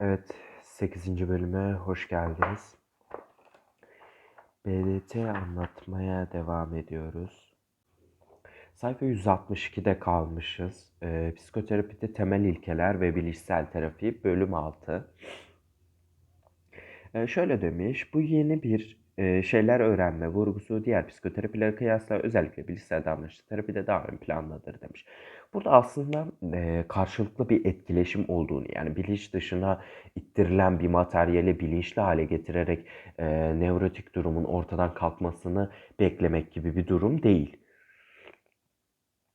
Evet, 8. bölüme hoş geldiniz. BDT anlatmaya devam ediyoruz. Sayfa 162'de kalmışız. Ee, psikoterapide temel ilkeler ve bilişsel terapi bölüm 6. Ee, şöyle demiş, bu yeni bir şeyler öğrenme vurgusu diğer psikoterapilere kıyasla özellikle bilişsel davranışçı terapide daha ön plandadır demiş. Burada aslında e, karşılıklı bir etkileşim olduğunu yani bilinç dışına ittirilen bir materyali bilinçli hale getirerek e, nevrotik durumun ortadan kalkmasını beklemek gibi bir durum değil.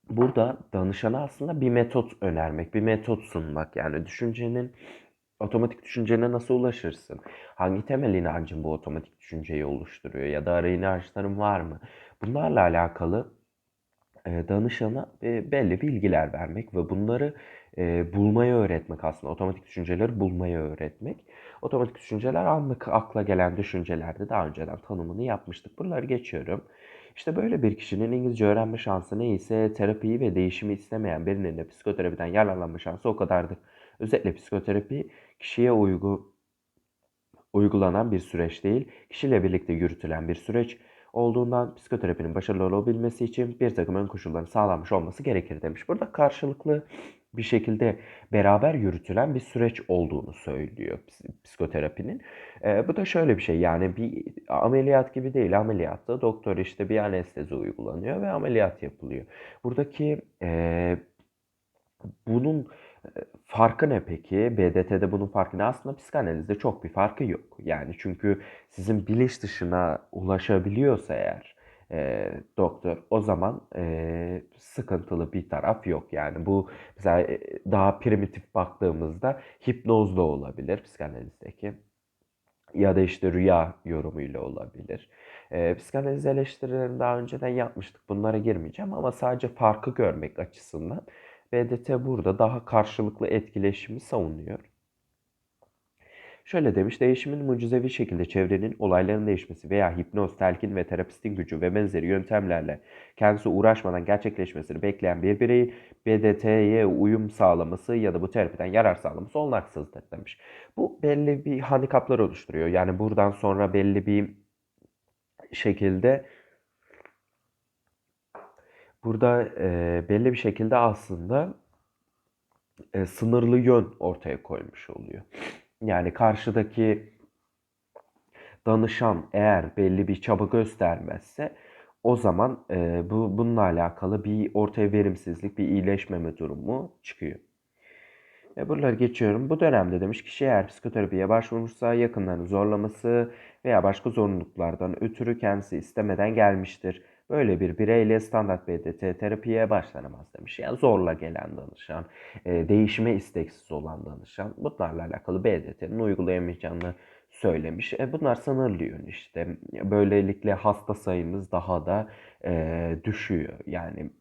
Burada danışana aslında bir metot önermek, bir metot sunmak yani düşüncenin otomatik düşüncene nasıl ulaşırsın? Hangi temel inancın bu otomatik düşünceyi oluşturuyor ya da ara inançların var mı? Bunlarla alakalı danışana belli bilgiler vermek ve bunları bulmayı öğretmek aslında. Otomatik düşünceleri bulmayı öğretmek. Otomatik düşünceler anlık akla gelen düşüncelerde daha önceden tanımını yapmıştık. Buraları geçiyorum. İşte böyle bir kişinin İngilizce öğrenme şansı neyse terapiyi ve değişimi istemeyen birinin de psikoterapiden yararlanma şansı o kadardır. Özetle psikoterapi kişiye uygu uygulanan bir süreç değil, kişiyle birlikte yürütülen bir süreç olduğundan psikoterapinin başarılı olabilmesi için bir takım ön koşulların sağlanmış olması gerekir demiş. Burada karşılıklı bir şekilde beraber yürütülen bir süreç olduğunu söylüyor psikoterapinin. E, bu da şöyle bir şey yani bir ameliyat gibi değil. Ameliyatta doktor işte bir anestezi uygulanıyor ve ameliyat yapılıyor. Buradaki e, bunun Farkı ne peki? BDT'de bunun farkı ne? Aslında psikanalizde çok bir farkı yok. Yani çünkü sizin bilinç dışına ulaşabiliyorsa eğer e, doktor o zaman e, sıkıntılı bir taraf yok. Yani bu mesela e, daha primitif baktığımızda hipnoz da olabilir psikanalizdeki ya da işte rüya yorumuyla olabilir. E, psikanaliz eleştirilerini daha önceden yapmıştık. Bunlara girmeyeceğim ama sadece farkı görmek açısından BDT burada daha karşılıklı etkileşimi savunuyor. Şöyle demiş, değişimin mucizevi şekilde çevrenin olayların değişmesi veya hipnoz, telkin ve terapistin gücü ve benzeri yöntemlerle kendisi uğraşmadan gerçekleşmesini bekleyen bir bireyi BDT'ye uyum sağlaması ya da bu terapiden yarar sağlaması olanaksızdır demiş. Bu belli bir handikaplar oluşturuyor. Yani buradan sonra belli bir şekilde burada e, belli bir şekilde aslında e, sınırlı yön ortaya koymuş oluyor. Yani karşıdaki danışan eğer belli bir çaba göstermezse o zaman e, bu bununla alakalı bir ortaya verimsizlik, bir iyileşmeme durumu çıkıyor. E buraları geçiyorum. Bu dönemde demiş kişi eğer psikoterapiye başvurmuşsa yakınlarını zorlaması veya başka zorunluluklardan ötürü kendisi istemeden gelmiştir. Böyle bir bireyle standart BDT terapiye başlanamaz demiş. Yani zorla gelen danışan, e, değişime isteksiz olan danışan bunlarla alakalı BDT'nin uygulayamayacağını söylemiş. E, bunlar sınırlı yön işte. Böylelikle hasta sayımız daha da e, düşüyor. Yani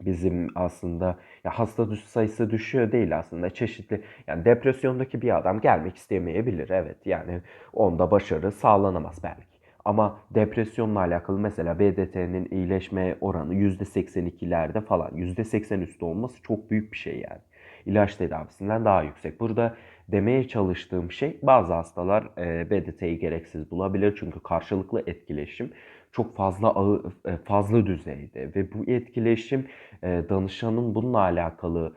bizim aslında ya hasta sayısı düşüyor değil aslında çeşitli yani depresyondaki bir adam gelmek istemeyebilir evet yani onda başarı sağlanamaz belki. Ama depresyonla alakalı mesela BDT'nin iyileşme oranı %82'lerde falan. %80 üstü olması çok büyük bir şey yani. İlaç tedavisinden daha yüksek. Burada demeye çalıştığım şey bazı hastalar e, BDT'yi gereksiz bulabilir. Çünkü karşılıklı etkileşim çok fazla e, fazla düzeyde ve bu etkileşim e, danışanın bununla alakalı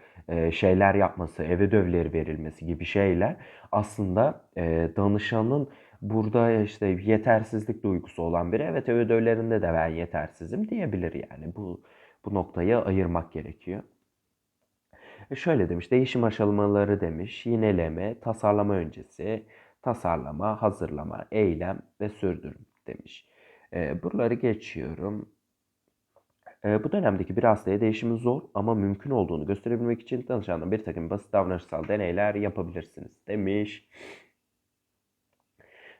şeyler yapması, ev ödevleri verilmesi gibi şeyler aslında danışanın burada işte yetersizlik duygusu olan biri evet ödevlerinde de ben yetersizim diyebilir yani. Bu, bu noktayı ayırmak gerekiyor. E şöyle demiş, değişim aşamaları demiş, yineleme, tasarlama öncesi, tasarlama, hazırlama, eylem ve sürdürüm demiş. E, buraları geçiyorum. E, bu dönemdeki bir hastaya değişimin zor ama mümkün olduğunu gösterebilmek için danışanla bir takım basit davranışsal deneyler yapabilirsiniz demiş.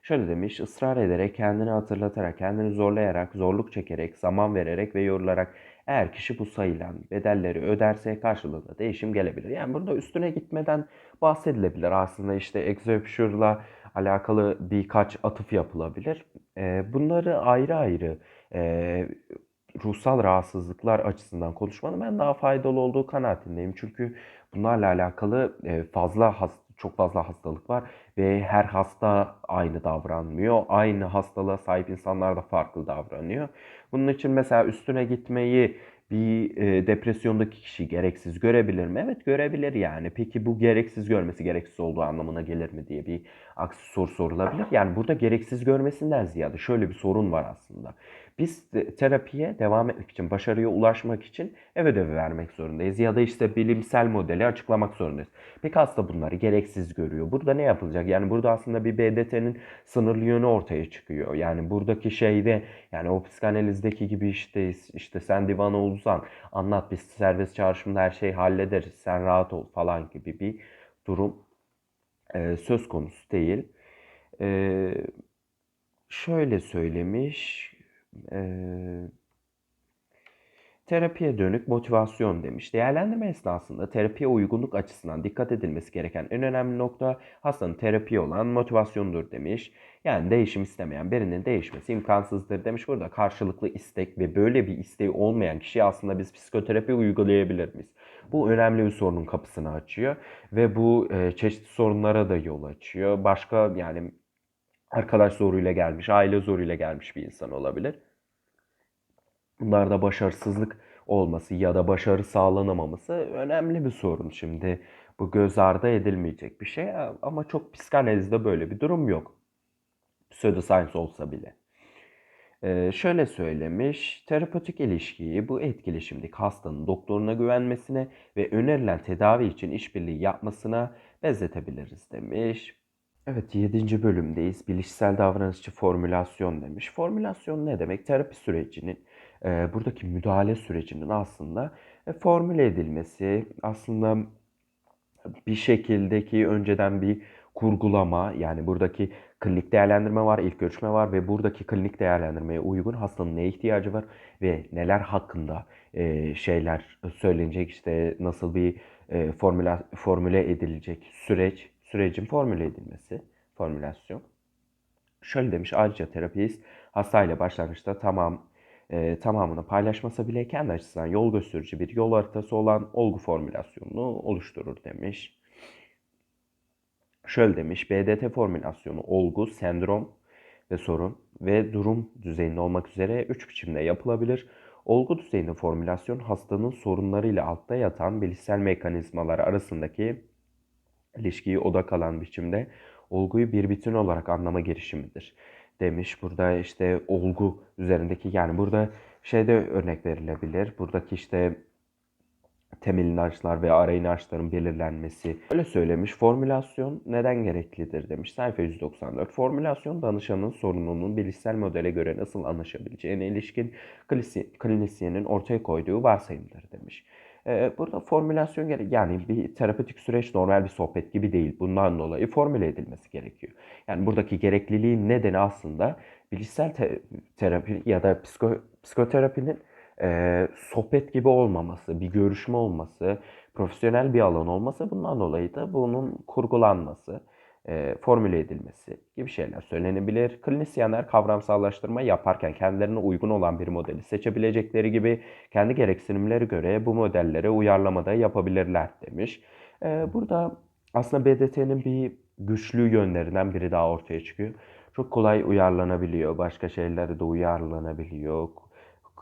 Şöyle demiş, ısrar ederek, kendini hatırlatarak, kendini zorlayarak, zorluk çekerek, zaman vererek ve yorularak eğer kişi bu sayılan bedelleri öderse karşılığında değişim gelebilir. Yani burada üstüne gitmeden bahsedilebilir. Aslında işte exopure'la alakalı birkaç atıf yapılabilir. Bunları ayrı ayrı ruhsal rahatsızlıklar açısından konuşmanın ben daha faydalı olduğu kanaatindeyim. Çünkü bunlarla alakalı fazla çok fazla hastalık var ve her hasta aynı davranmıyor. Aynı hastalığa sahip insanlar da farklı davranıyor. Bunun için mesela üstüne gitmeyi bir e, depresyondaki kişi gereksiz görebilir mi? Evet görebilir yani. Peki bu gereksiz görmesi gereksiz olduğu anlamına gelir mi diye bir aksi soru sorulabilir. Yani burada gereksiz görmesinden ziyade şöyle bir sorun var aslında. Biz terapiye devam etmek için, başarıya ulaşmak için ev ödevi vermek zorundayız. Ya da işte bilimsel modeli açıklamak zorundayız. Peki hasta bunları gereksiz görüyor. Burada ne yapılacak? Yani burada aslında bir BDT'nin sınırlı yönü ortaya çıkıyor. Yani buradaki şeyde yani o psikanalizdeki gibi işte işte sen divan olursan anlat biz serbest çağrışımda her şeyi hallederiz. Sen rahat ol falan gibi bir durum e, söz konusu değil. E, şöyle söylemiş. Eee, terapiye dönük motivasyon demiş. Değerlendirme esnasında terapiye uygunluk açısından dikkat edilmesi gereken en önemli nokta hastanın terapiye olan motivasyonudur demiş. Yani değişim istemeyen birinin değişmesi imkansızdır demiş. Burada karşılıklı istek ve böyle bir isteği olmayan kişiye aslında biz psikoterapi uygulayabilir miyiz? Bu önemli bir sorunun kapısını açıyor ve bu e, çeşitli sorunlara da yol açıyor. Başka yani arkadaş zoruyla gelmiş, aile zoruyla gelmiş bir insan olabilir. Bunlarda başarısızlık olması ya da başarı sağlanamaması önemli bir sorun şimdi. Bu göz ardı edilmeyecek bir şey ama çok psikanalizde böyle bir durum yok. Pseudoscience olsa bile. Ee, şöyle söylemiş, terapötik ilişkiyi bu etkileşimdeki hastanın doktoruna güvenmesine ve önerilen tedavi için işbirliği yapmasına benzetebiliriz demiş. Evet 7. bölümdeyiz. Bilişsel davranışçı formülasyon demiş. Formülasyon ne demek? Terapi sürecinin, e, buradaki müdahale sürecinin aslında e, formüle edilmesi, aslında bir şekildeki önceden bir kurgulama, yani buradaki klinik değerlendirme var, ilk görüşme var ve buradaki klinik değerlendirmeye uygun hastanın neye ihtiyacı var ve neler hakkında e, şeyler söylenecek, işte nasıl bir e, formüla, formüle edilecek süreç sürecin formüle edilmesi, formülasyon. Şöyle demiş ayrıca terapist hastayla başlangıçta tamam e, tamamını paylaşmasa bile kendi açısından yol gösterici bir yol haritası olan olgu formülasyonunu oluşturur demiş. Şöyle demiş BDT formülasyonu olgu, sendrom ve sorun ve durum düzeyinde olmak üzere üç biçimde yapılabilir. Olgu düzeyinde formülasyon hastanın sorunlarıyla altta yatan bilişsel mekanizmalar arasındaki ilişkiyi odak alan biçimde olguyu bir bütün olarak anlama girişimidir demiş. Burada işte olgu üzerindeki yani burada şeyde örnek verilebilir. Buradaki işte temel inançlar ve ara inançların belirlenmesi. Öyle söylemiş. Formülasyon neden gereklidir demiş. Sayfa 194. Formülasyon danışanın sorununun bilişsel modele göre nasıl anlaşabileceğine ilişkin klinisyenin ortaya koyduğu varsayımdır demiş. Ee, burada formülasyon gerek yani bir terapötik süreç normal bir sohbet gibi değil. Bundan dolayı formüle edilmesi gerekiyor. Yani buradaki gerekliliğin nedeni aslında bilişsel te- terapi ya da psiko psikoterapinin e, sohbet gibi olmaması, bir görüşme olması, profesyonel bir alan olması bundan dolayı da bunun kurgulanması e, formüle edilmesi gibi şeyler söylenebilir. Klinisyenler kavramsallaştırma yaparken kendilerine uygun olan bir modeli seçebilecekleri gibi kendi gereksinimleri göre bu modellere uyarlamada yapabilirler demiş. E, burada aslında BDT'nin bir güçlü yönlerinden biri daha ortaya çıkıyor. Çok kolay uyarlanabiliyor. Başka şeylere de uyarlanabiliyor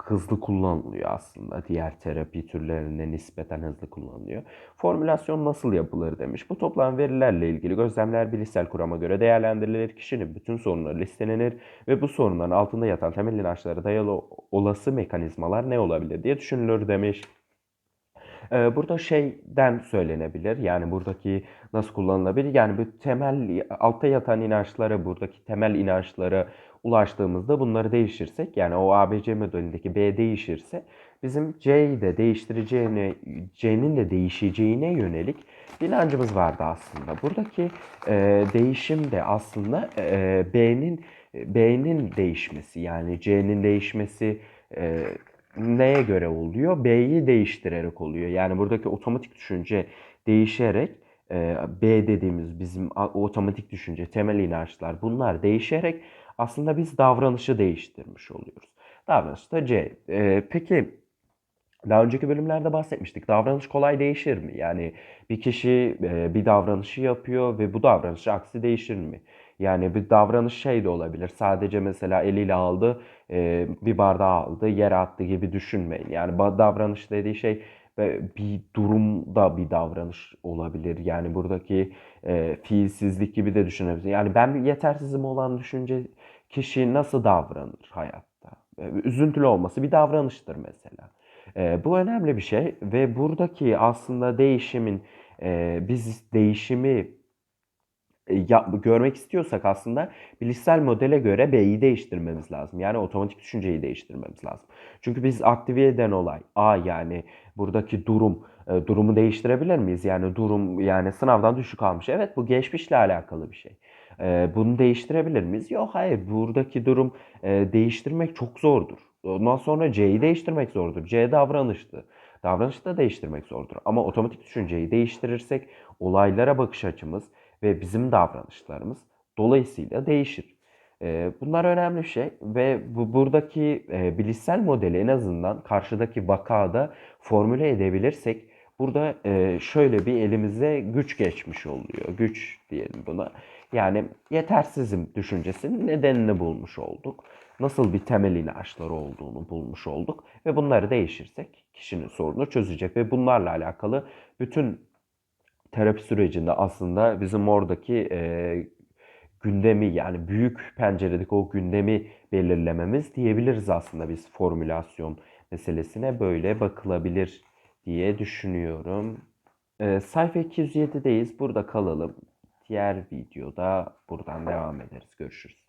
hızlı kullanılıyor aslında. Diğer terapi türlerine nispeten hızlı kullanılıyor. Formülasyon nasıl yapılır demiş. Bu toplam verilerle ilgili gözlemler bilişsel kurama göre değerlendirilir. Kişinin bütün sorunları listelenir ve bu sorunların altında yatan temel inançlara dayalı olası mekanizmalar ne olabilir diye düşünülür demiş. Ee, burada şeyden söylenebilir. Yani buradaki nasıl kullanılabilir? Yani bu temel altta yatan inançlara, buradaki temel inançlara ulaştığımızda bunları değişirsek yani o ABC modelindeki B değişirse bizim C'yi de değiştireceğine, C'nin de değişeceğine yönelik inancımız vardı aslında. Buradaki e, değişim de aslında e, B'nin B'nin değişmesi yani C'nin değişmesi e, neye göre oluyor? B'yi değiştirerek oluyor. Yani buradaki otomatik düşünce değişerek e, B dediğimiz bizim otomatik düşünce, temel inançlar bunlar değişerek aslında biz davranışı değiştirmiş oluyoruz. Davranış da C. E, peki Daha önceki bölümlerde bahsetmiştik. Davranış kolay değişir mi? Yani bir kişi e, bir davranışı yapıyor ve bu davranışı aksi değişir mi? Yani bir davranış şey de olabilir. Sadece mesela eliyle aldı, e, bir bardağı aldı, yere attı gibi düşünmeyin. Yani davranış dediği şey ve bir durumda bir davranış olabilir. Yani buradaki e, fiilsizlik gibi de düşünebiliriz. Yani ben yetersizim olan düşünce kişi nasıl davranır hayatta? Üzüntülü olması bir davranıştır mesela. E, bu önemli bir şey ve buradaki aslında değişimin e, biz değişimi e, görmek istiyorsak aslında bilişsel modele göre B'yi değiştirmemiz lazım. Yani otomatik düşünceyi değiştirmemiz lazım. Çünkü biz aktive eden olay A yani buradaki durum e, durumu değiştirebilir miyiz? Yani durum yani sınavdan düşük almış. Evet bu geçmişle alakalı bir şey. E, bunu değiştirebilir miyiz? Yok hayır buradaki durum e, değiştirmek çok zordur. Ondan sonra C'yi değiştirmek zordur. C davranıştı. Davranışı da değiştirmek zordur. Ama otomatik düşünceyi değiştirirsek olaylara bakış açımız ve bizim davranışlarımız dolayısıyla değişir. Ee, bunlar önemli şey ve bu buradaki e, bilişsel modeli en azından karşıdaki vakada formüle edebilirsek burada e, şöyle bir elimize güç geçmiş oluyor. Güç diyelim buna. Yani yetersizim düşüncesinin nedenini bulmuş olduk. Nasıl bir temel inançları olduğunu bulmuş olduk ve bunları değişirsek kişinin sorunu çözecek ve bunlarla alakalı bütün terapi sürecinde aslında bizim oradaki e, gündemi yani büyük penceredeki o gündemi belirlememiz diyebiliriz aslında biz formülasyon meselesine böyle bakılabilir diye düşünüyorum. E, sayfa 207'deyiz. Burada kalalım. Diğer videoda buradan devam ederiz. Görüşürüz.